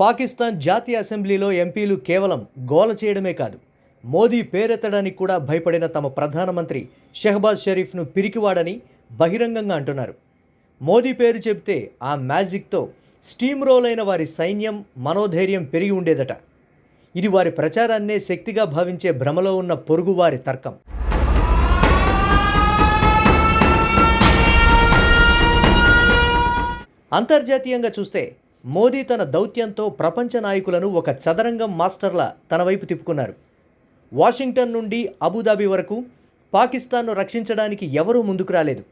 పాకిస్తాన్ జాతీయ అసెంబ్లీలో ఎంపీలు కేవలం గోల చేయడమే కాదు మోదీ పేరెత్తడానికి కూడా భయపడిన తమ ప్రధానమంత్రి షెహబాజ్ షరీఫ్ను పిరికివాడని బహిరంగంగా అంటున్నారు. మోదీ పేరు చెబితే ఆ మ్యాజిక్తో స్టీమ్ రోల్ అయిన వారి సైన్యం మనోధైర్యం పెరిగి ఉండేదట. ఇది వారి ప్రచారాన్నే శక్తిగా భావించే భ్రమలో ఉన్న పొరుగువారి తర్కం. అంతర్జాతీయంగా చూస్తే మోదీ తన దౌత్యంతో ప్రపంచ నాయకులను ఒక చదరంగం మాస్టర్ల తన వైపు తిప్పుకున్నారు. వాషింగ్టన్ నుండి అబుదాబి వరకు పాకిస్తాన్ను రక్షించడానికి ఎవరూ ముందుకు రాలేదు.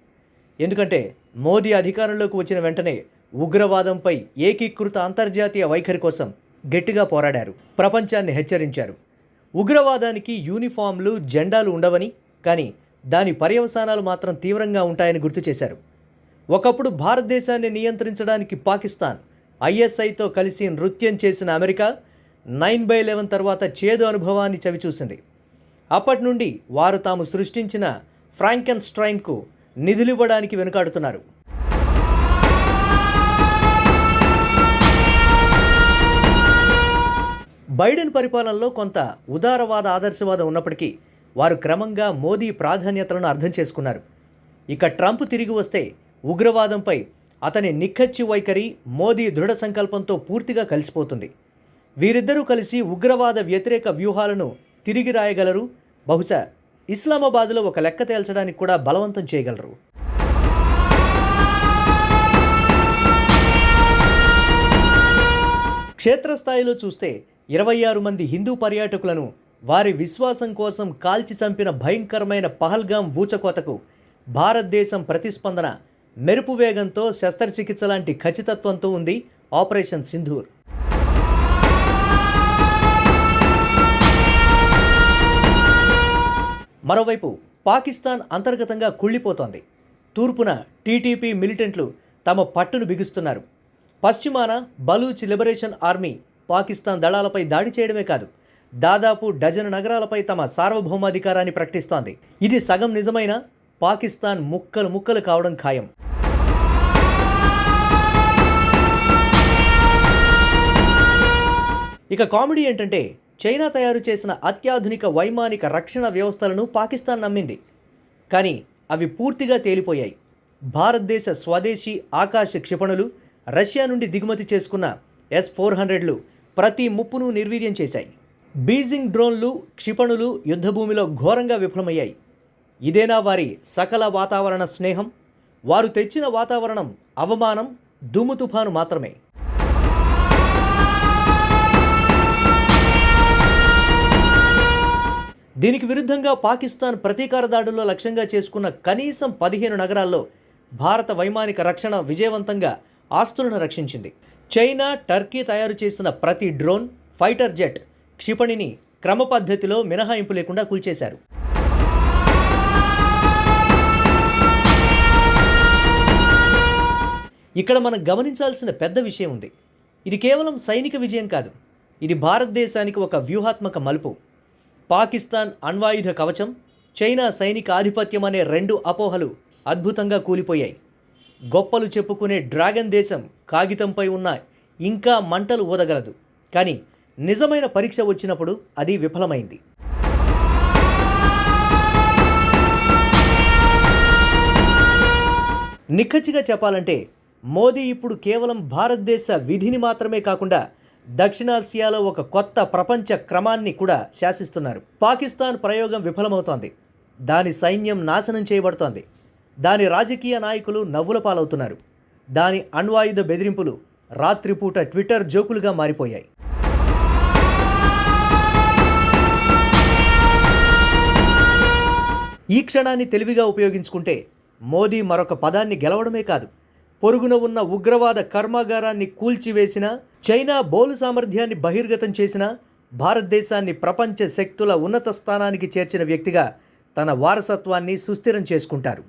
ఎందుకంటే మోదీ అధికారంలోకి వచ్చిన వెంటనే ఉగ్రవాదంపై ఏకీకృత అంతర్జాతీయ వైఖరి కోసం గట్టిగా పోరాడారు. ప్రపంచాన్ని హెచ్చరించారు. ఉగ్రవాదానికి యూనిఫామ్లు జెండాలు ఉండవని కానీ దాని పర్యవసానాలు మాత్రం తీవ్రంగా ఉంటాయని గుర్తు చేశారు. ఒకప్పుడు భారతదేశాన్ని నియంత్రించడానికి పాకిస్తాన్ ఐఎస్ఐతో కలిసి నృత్యం చేసిన అమెరికా నైన్ బై లెవెన్ తర్వాత చేదు అనుభవాన్ని చవిచూసింది. అప్పటి నుండి వారు తాము సృష్టించిన ఫ్రాంకెన్ స్ట్రైన్కు నిధులివ్వడానికి వెనుకాడుతున్నారు. బైడెన్ పరిపాలనలో కొంత ఉదారవాద ఆదర్శవాదం ఉన్నప్పటికీ వారు క్రమంగా మోదీ ప్రాధాన్యతలను అర్థం చేసుకున్నారు. ఇక ట్రంప్ తిరిగి వస్తే ఉగ్రవాదంపై అతని నిక్కచ్చి వైఖరి మోదీ దృఢ సంకల్పంతో పూర్తిగా కలిసిపోతుంది. వీరిద్దరూ కలిసి ఉగ్రవాద వ్యతిరేక వ్యూహాలను తిరిగి రాయగలరు. బహుశా ఇస్లామాబాద్లో ఒక లెక్క తేల్చడానికి కూడా బలవంతం చేయగలరు. క్షేత్రస్థాయిలో చూస్తే ఇరవై ఆరు మంది హిందూ పర్యాటకులను వారి విశ్వాసం కోసం కాల్చి చంపిన భయంకరమైన పహల్గాం ఊచకోతకు భారతదేశం ప్రతిస్పందన మెరుపు వేగంతో శస్త్రచికిత్స లాంటి ఖచ్చితత్వంతో ఉంది ఆపరేషన్ సింధూర్. మరోవైపు పాకిస్తాన్ అంతర్గతంగా కుళ్ళిపోతోంది. తూర్పున టీటీపీ మిలిటెంట్లు తమ పట్టును బిగుస్తున్నారు. పశ్చిమాన బలూచ్ లిబరేషన్ ఆర్మీ పాకిస్తాన్ దళాలపై దాడి చేయడమే కాదు దాదాపు డజన్ నగరాలపై తమ సార్వభౌమాధికారాన్ని ప్రకటిస్తోంది. ఇది సగం నిజమైన పాకిస్తాన్ ముక్కలు ముక్కలు కావడం ఖాయం. ఇక కామెడీ ఏంటంటే చైనా తయారు చేసిన అత్యాధునిక వైమానిక రక్షణ వ్యవస్థలను పాకిస్తాన్ నమ్మింది. కానీ అవి పూర్తిగా తేలిపోయాయి. భారతదేశ స్వదేశీ ఆకాశ క్షిపణులు రష్యా నుండి దిగుమతి చేసుకున్న ఎస్ ఫోర్ హండ్రెడ్లు ప్రతి ముప్పును నిర్వీర్యం చేశాయి. బీజింగ్ డ్రోన్లు క్షిపణులు యుద్ధభూమిలో ఘోరంగా విఫలమయ్యాయి. ఇదేనా వారి సకల వాతావరణ స్నేహం? వారు తెచ్చిన వాతావరణం అవమానం దుమ్ము తుఫాను మాత్రమే. దీనికి విరుద్ధంగా పాకిస్తాన్ ప్రతీకార దాడుల్లో లక్ష్యంగా చేసుకున్న కనీసం పదిహేను నగరాల్లో భారత వైమానిక రక్షణ విజయవంతంగా ఆస్తులను రక్షించింది. చైనా టర్కీ తయారు చేసిన ప్రతి డ్రోన్ ఫైటర్ జెట్ క్షిపణిని క్రమ పద్ధతిలో మినహాయింపు లేకుండా కూల్చేశారు. ఇక్కడ మనం గమనించాల్సిన పెద్ద విషయం ఉంది. ఇది కేవలం సైనిక విజయం కాదు. ఇది భారతదేశానికి ఒక వ్యూహాత్మక మలుపు. పాకిస్తాన్ అణ్వాయుధ కవచం చైనా సైనిక ఆధిపత్యం అనే రెండు అపోహలు అద్భుతంగా కూలిపోయాయి. గొప్పలు చెప్పుకునే డ్రాగన్ దేశం కాగితంపై ఉన్న ఇంకా మంటలు ఊదగలదు. కానీ నిజమైన పరీక్ష వచ్చినప్పుడు అది విఫలమైంది. నిక్కచ్చిగా చెప్పాలంటే మోదీ ఇప్పుడు కేవలం భారతదేశ విధిని మాత్రమే కాకుండా దక్షిణాసియాలో ఒక కొత్త ప్రపంచ క్రమాన్ని కూడా శాసిస్తున్నారు. పాకిస్తాన్ ప్రయోగం విఫలమవుతోంది. దాని సైన్యం నాశనం చేయబడుతోంది. దాని రాజకీయ నాయకులు నవ్వుల పాలవుతున్నారు. దాని అణ్వాయుధ బెదిరింపులు రాత్రిపూట ట్విట్టర్ జోకులుగా మారిపోయాయి. ఈ క్షణాన్ని తెలివిగా ఉపయోగించుకుంటే మోదీ మరొక పదాన్ని గెలవడమే కాదు. పొరుగున ఉన్న ఉగ్రవాద కర్మాగారాన్ని కూల్చివేసిన చైనా బౌలు సామర్థ్యాన్ని బహిర్గతం చేసిన భారతదేశాన్ని ప్రపంచ శక్తుల ఉన్నత స్థానానికి చేర్చిన వ్యక్తిగా తన వారసత్వాన్ని సుస్థిరం చేసుకుంటారు.